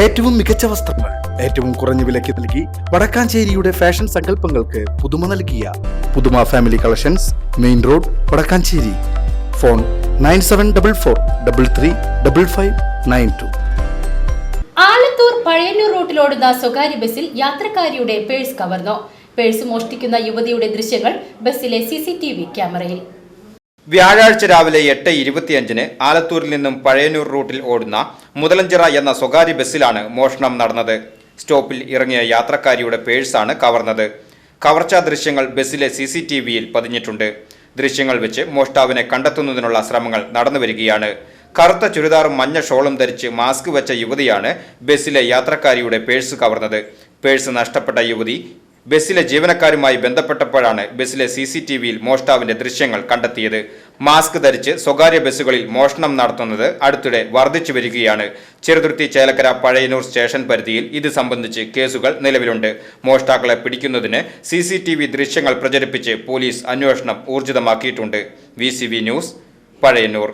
ഏറ്റവും മികച്ച വസ്ത്രങ്ങൾ ഏറ്റവും കുറഞ്ഞ വിലയ്ക്ക് നൽകി വടക്കാഞ്ചേരിയുടെ ഫാഷൻ സങ്കല്പങ്ങൾക്ക് പുതുമ നൽകിയ പുതുമ family collections main road Vadakkanchery. Phone nine seven double four double three double five nine two. Alathur Pazhayannur റൂട്ടിലോടുന്ന സ്വകാര്യ ബസ്സിൽ യാത്രക്കാരിയുടെ പേഴ്സ് കവർന്നു. പേഴ്സ് മോഷ്ടിക്കുന്ന യുവതിയുടെ ദൃശ്യങ്ങൾ ബസ്സിലെ സി സി ടി വി ക്യാമറയിൽ. വ്യാഴാഴ്ച രാവിലെ എട്ട് ഇരുപത്തിയഞ്ചിന് ആലത്തൂരിൽ നിന്നും പഴയന്നൂർ റൂട്ടിൽ ഓടുന്ന മുതലഞ്ചിറ എന്ന സ്വകാര്യ ബസ്സിലാണ് മോഷണം നടന്നത്. സ്റ്റോപ്പിൽ ഇറങ്ങിയ യാത്രക്കാരിയുടെ പേഴ്സാണ് കവർന്നത്. കവർച്ചാ ദൃശ്യങ്ങൾ ബസ്സിലെ സി സി ടി വിയിൽ പതിഞ്ഞിട്ടുണ്ട്. ദൃശ്യങ്ങൾ വെച്ച് മോഷ്ടാവിനെ കണ്ടെത്തുന്നതിനുള്ള ശ്രമങ്ങൾ നടന്നുവരികയാണ് കറുത്ത ചുരിദാറും മഞ്ഞ ഷോളും ധരിച്ച് മാസ്ക് വെച്ച യുവതിയാണ് ബസ്സിലെ യാത്രക്കാരിയുടെ പേഴ്സ് കവർന്നത്. പേഴ്സ് നഷ്ടപ്പെട്ട യുവതി ബസ്സിലെ ജീവനക്കാരുമായി ബന്ധപ്പെട്ടപ്പോഴാണ് ബസ്സിലെ സി സി ടി വിയിൽ മോഷ്ടാവിന്റെ ദൃശ്യങ്ങൾ കണ്ടെത്തിയത്. മാസ്ക് ധരിച്ച് സ്വകാര്യ ബസ്സുകളിൽ മോഷണം നടത്തുന്നത് അടുത്തിടെ വർദ്ധിച്ചു വരികയാണ്. ചെറുതുരുത്തി ചേലക്കര പഴയനൂർ സ്റ്റേഷൻ പരിധിയിൽ ഇത് സംബന്ധിച്ച് കേസുകൾ നിലവിലുണ്ട്. മോഷ്ടാക്കളെ പിടിക്കുന്നതിന് സി സി ടി വി ദൃശ്യങ്ങൾ പ്രചരിപ്പിച്ച് പോലീസ് അന്വേഷണം ഊർജിതമാക്കിയിട്ടുണ്ട്. V C V news Pazhayannur.